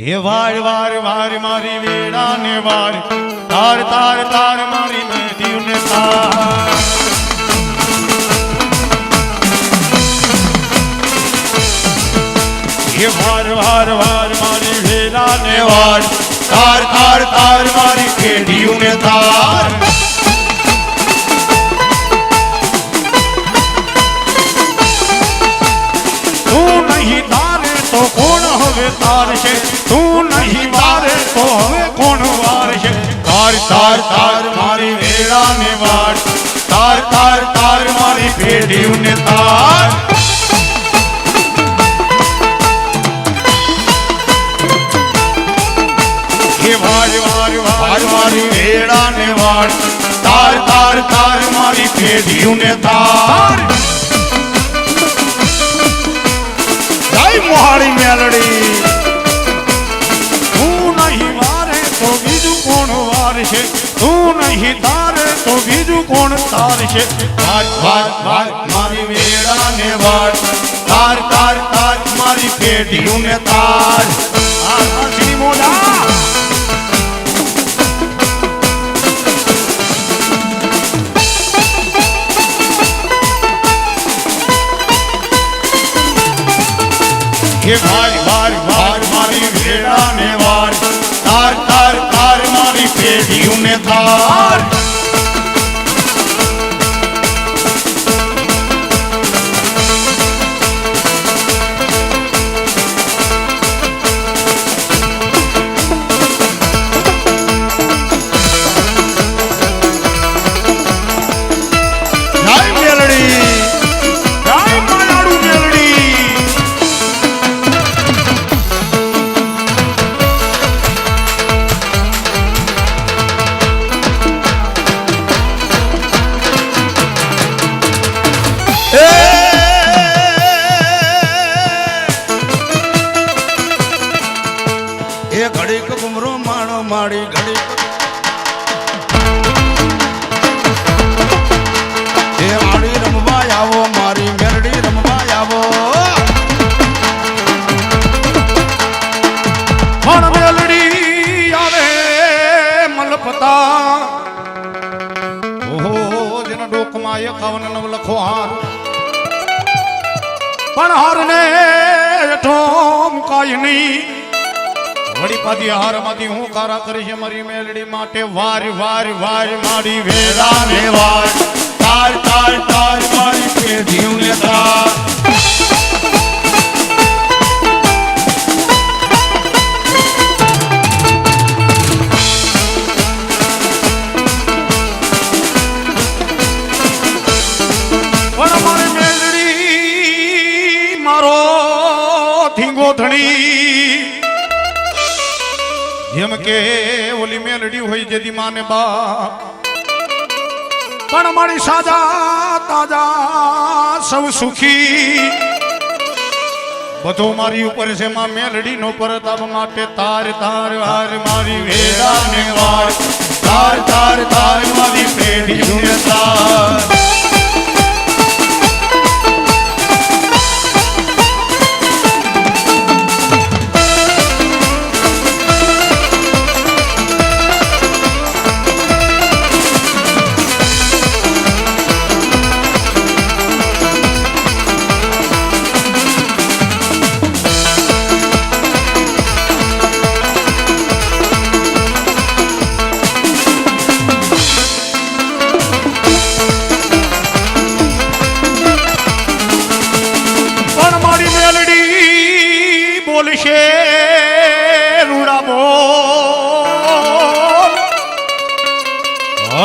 હે વાર વાર વાર મારી વેડા. ને વાર તાર તાર તાર, મારી મેદીવ ને તાર હે વાર વાર વાર મારી વેડા. ને વાર તાર તાર તાર, મારી પેઢીઓ ને તાર તારશે તું નહીં મારે તો હવે કોણ વારશે? તાર તાર તાર મારી વેળા ને વાટ, તાર તાર તાર મારી પેઢીઓ ને તાર વાર વાર વાર વાર તાર તાર તાર મારી પેઢીઓ ને તાર જય મોહાળી મેલડી. તું નહીં વારે તો બીજું કોણ વારશે? તું નહીં તારે તો બીજું કોણ તારશે? વાર વાર વાર મારી વેળા. ને વાર તાર તાર તાર, મારી પેઢીઓ ને તાર આ શ્રી કે મારી વાર વાર મારી વેળા ને વાર. તાર તાર તાર, મારી પેઢીઓ ને તાર. પણ હારને હેઠો કઈ નહીં. વળી પાછી હારમાંથી હું કારા કરીશ મારી મેલડી માટે. વાર વાર વાર મારી વેરા ને વાર જેમ કે ઓલી મેલડી હોય જેથી માને બા પણ મારી સાજા તાજા સૌ સુખી. બધો મારી ઉપર છે, માં મેલડી નો પરતાપ માટે તાર તાર વાર મારી વેરા વેરા તાર તાર તાર મારી પેઢી તાર.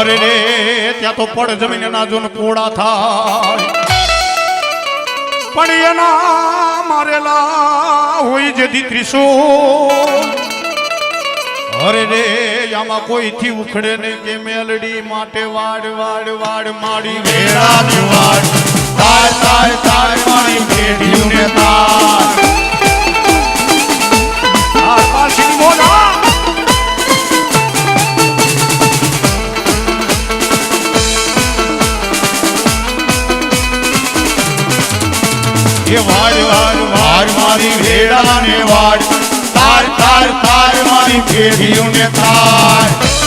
અરે રે, ત્યાં તો પડ જમીને ના જોન કોડા થાય. પણ એના મારેલા હોય જે ત્રિશૂળ અરે રે, આમાં કોઈથી ઉખડે નહીં કે મેલડી માટે વાડ વાડ વાડ, માડી વેરા વાડ. તાર તાર તાર, મારી પેઢીઓ ને આ પાછી બોલા કે વાડ વાડ વાડ મારી વેડાને વાડ. તાર તાર તાર મારી પેઢીઓને તાર.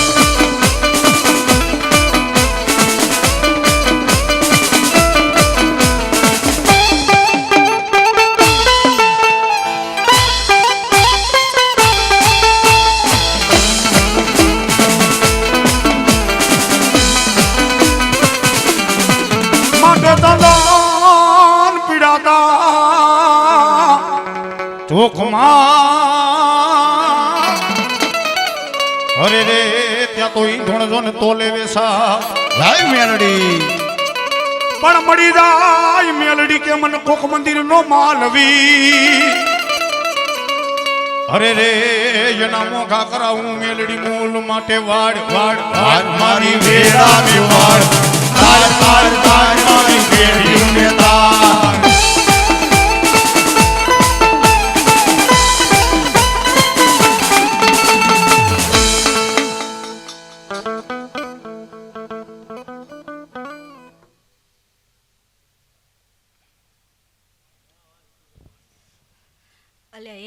ચોખમાં અરે રે ત્યાં તો ઈંધણ જો ને તોલે વેસા લાય મેલડી. પણ મળી જાય મેલડી કે મને કોક મંદિર નો માલવી અરે રે એના મોઘા કરાવું મેલડી મૂલ માટે વાડ વાડ વાડ. મારી વેડા વાડ. તાર તાર તાર મારી વેડી તાર.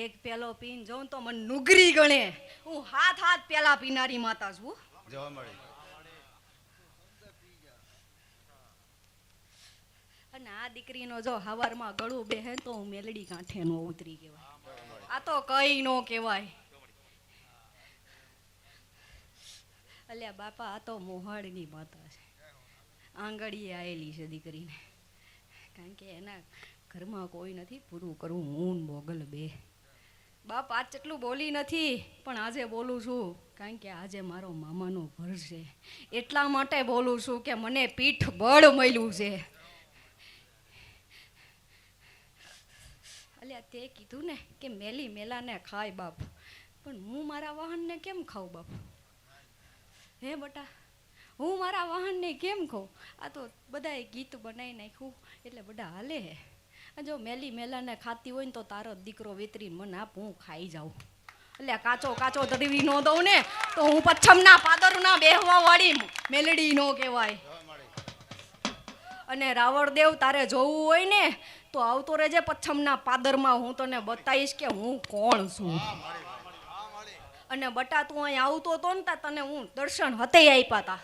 એક પેલો પીન જોઉં તો મને નુગરી ગણે. હું હાથ હાથ પેલા પીનારી માતા છું. અને આ દીકરીનો જો હવારમાં ગળું બેહે તો હું મેલડી કાંઠે નો ઉતરી કહેવાય આ તો કઈ નો કહેવાય. અલ્યા બાપા આ તો મોહાડની માતા છે. આંગળીએ આવેલી છે દીકરીને. કારણ કે એના ઘરમાં કોઈ નથી પૂરું કરવું ઊન બોગલ બે. બાપ આજ જેટલું બોલી નથી, પણ આજે બોલું છું. કારણ કે આજે મારો મામાનો ઘર છે. એટલા માટે બોલું છું કે મને પીઠ બળ મળ્યું છે. અલ્યા, તે કીધું ને કે મેલી મેલાને ખાય બાપ. પણ હું મારા વાહનને કેમ ખાઉં બાપ? હે બટા, હું મારા વાહનને કેમ ખાઉં? આ તો બધાએ ગીત બનાવી નાખ્યું, એટલે બધા હાલે હે. જો મેલી મેલાને ખાતી હોય ને તો તારો દીકરો વેતરીને મને આપ, હું ખાઈ જાઉં. એટલે કાચો કાચો તરવી નો દઉં ને, તો હું પચ્છમના પાદરના બેહવા વાળી મેલડી નો કહેવાય. અને રાવણદેવ તારે જોવું હોય ને, તો આવતો રહેજે પચ્છમના પાદરમાં. હું તને બતાવીશ કે હું કોણ છું. અને બટા તું અહીં આવતો તો ને તને હું દર્શન હતે આપ્યા તા.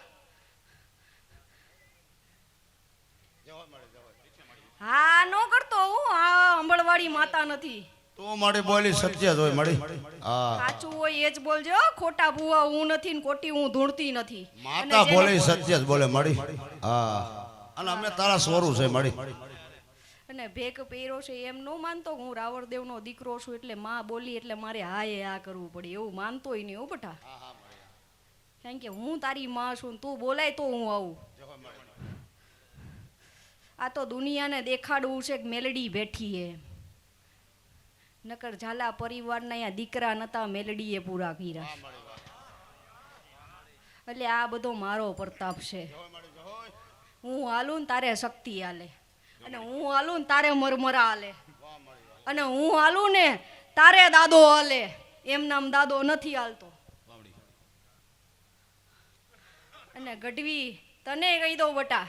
હા, નો કરતો. અંબળવાળી માતા નથી. તો મારી બોલી સત્ય જ હોય મળી હા. સાચું હોય એ જ બોલજો. હો. ખોટા ભૂવા હું નથી ને ખોટી હું ધૂણતી નથી. માતા બોલે સત્ય જ બોલે મળી હા. અને અમે તારા સ્વરૂપ છે મળી અને ભેગ પહેરો છે એમ નો માનતો હું રાવણદેવનો દીકરો છું એટલે માં બોલી એટલે મારે હા એ આ કરવું પડે. એવું માનતોય નહીં હો બટા. કારણ કે હું તારી માં છું તું બોલાય તો હું આવું. આ તો દુનિયાને દેખાડવું છે કે મેલડી બેઠી હે. નકર ઝાલા પરિવારના અહીંયા દીકરા નતા મેલડીએ પૂરા કર્યા. એટલે આ બધો મારો પ્રતાપ છે. હું હાલું ને તારે શક્તિ હાલે. અને હું હાલું ને તારે મરમરા હાલે. અને હું હાલું ને તારે દાદો હાલે. એમ નામ દાદો નથી હાલતો. અને ગઢવી તને કહી દઉં બટા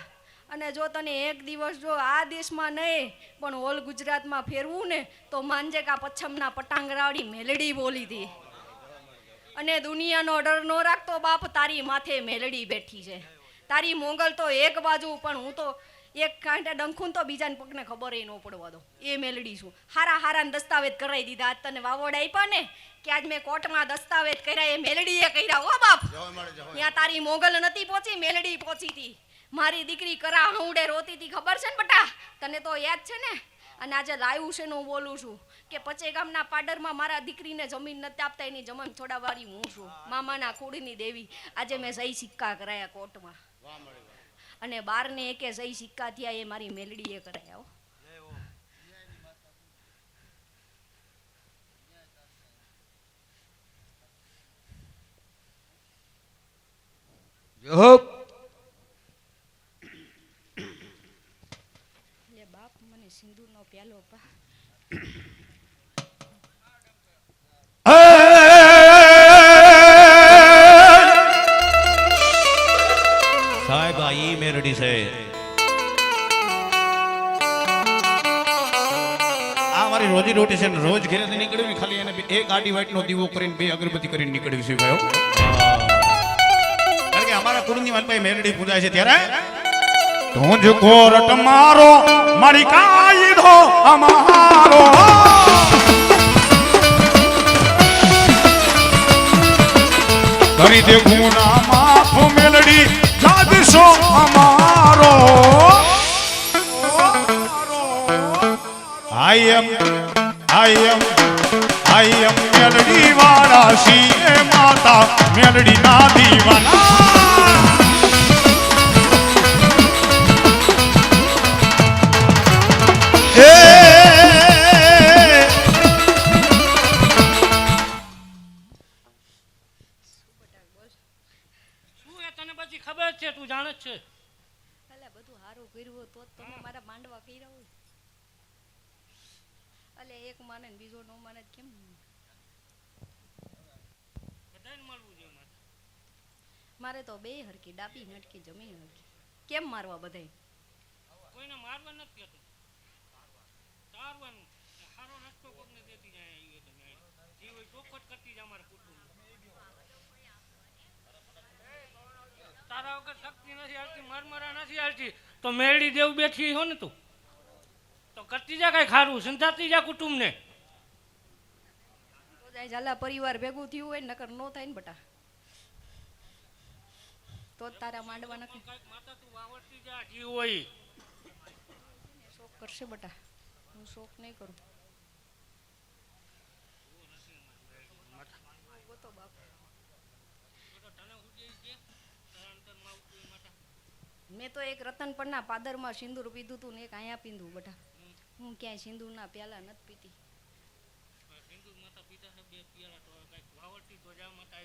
અને જો તને એક દિવસ જો આ દેશમાં નહીં પણ ઓલ ગુજરાતમાં ફેરવું ને તો માનજે કે આ પચ્છમના પટાંગરાવડી મેલડી બોલી હતી અને દુનિયાનો ડર ન રાખતો બાપ તારી માથે મેલડી બેઠી છે. તારી મોગલ તો એક બાજુ પણ હું તો એક કાંઠે ડંખું તો બીજાને પગને ખબર ન પડવા દો એ મેલડી છું. હારા હારા દસ્તાવેજ કરાવી દીધા. આજ તને વાવડ આપ્યા ને કે આજ મેં કોર્ટમાં દસ્તાવેજ કર્યા એ મેલડીએ કર્યા. હો બાપ ત્યાં તારી મોગલ નથી પહોંચી મેલડી પહોંચી હતી મારી દીકરી કરા હવડે રોતી હતી ખબર છે ને બટા? તને તો યાદ છે ને? અને આજે લાવ્યું છે હું બોલું છું કે પચે ગામના પાડરમાં મારા દીકરીને જમીન નથી આપતા, એની જમીન છોડાવવાળી હું છું. મામાના કુળની દેવી. આજે મેં સહી સિક્કા કરાયા કોર્ટમાં અને બારને એકે સહી સિક્કા થયા એ મારી મેલડીએ કરાયા હો. બાપ મને સિંદૂરનો પ્યાલો પા. સાહેબ, આ ઈ મેલડી છે. મારી રોજી રોટી છે રોજ ઘરેથી નીકળ્યું ખાલી એને એક આડી વાટનો દીવો કરીને બે અગરબત્તી કરીને નીકળ્યું છે ભાઈ કારણ કે અમારા કુરુની વાલભાઈ મેલડી પૂજાય છે ત્યારે તું જ કોરટ મારો, મારી કાયદો અમારો. કરી દે ગુના માફ મેલડી જાદશો અમારો. આઈ એમ આઈ એમ આઈ એમ મેલડી વાળા સીએ માતા મેલડી ના દીવાના. એક માને ને બીજો નો માને કેમ બધાને મળવું જોઈએ મારે. મારે તો બે હરકી ડાબી હટકી જમીન હરકી કેમ મારવા બધાય કોઈને મારવા નથી કહેતો. તારવાનું સારો રસ્તો કોકને દેતી જાય આવી તો ન્યાય. જે હોય ચોખવટ કરતી જાય અમારા કુટુંબ તારા વગર શક્તિ નથી હાલતી મરમરા નથી હાલતી. તો મેળી દેવ બેઠી હો ને તું. તો કરતી જા કઈ ખારું સંધાતી જા કુટુંબને. તો જાય ઝાલા પરિવાર ભેગું થયું હોય ને નકર નો થાય ને બટા. તો તારા માંડવા નથી માતા તું વાવડતી જા જીવ હોય. શોક કરશે બટા. હું શોખ નહીં કરું. મેં તો એક રતનપણના પાદરમાં સિંદૂર પીધું તું ને એક અહીંયા પીધું બટા. હું ક્યાંય સિંદૂરના પ્યાલા નથી પીતી.